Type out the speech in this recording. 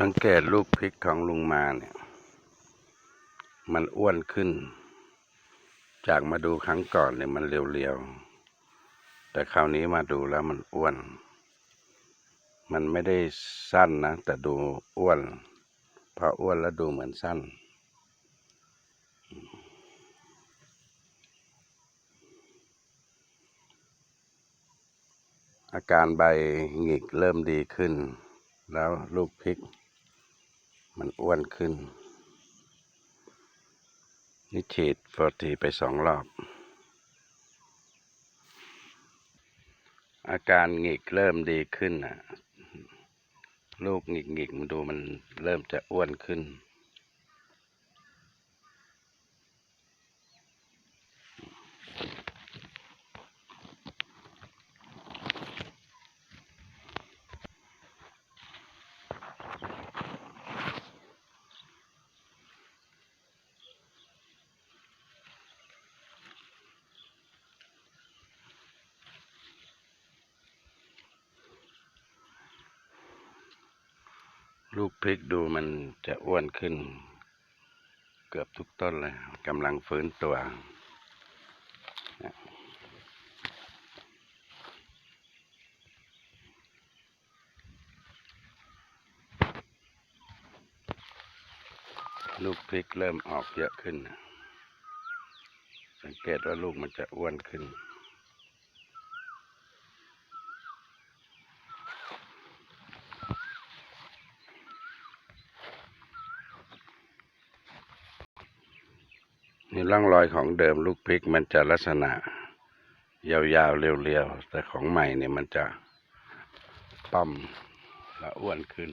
สังเกตลูกพริกของลุงมาเนี่ย มันอ้วนขึ้น จากมาดูครั้งก่อนเนี่ยมันเรียวๆ แต่คราวนี้มาดูแล้วมันอ้วน มันไม่ได้สั้นนะ แต่ดูอ้วน พออ้วนแล้วดูเหมือนสั้น อาการใบหงิกเริ่มดีขึ้นแล้วลูกพริก มันอ้วนขึ้น นี่ฉีดฟอร์ทีไปสองรอบ อาการหงิกเริ่มดีขึ้นอะ ลูกหงิกหงิกมันดูมันเริ่มจะอ้วนขึ้น ลูกพริกดูมันจะอ้วนขึ้น เกือบทุกต้นเลยกำลังฟื้นตัว ลูกพริกเริ่มออกเยอะขึ้น สังเกตว่าลูกมันจะอ้วนขึ้น นี่ร่องรอยของเดิมลูกพริกมันจะลักษณะ ยาวๆ เรียวๆ แต่ของใหม่เนี่ยมันจะปั๊มและอ้วนขึ้น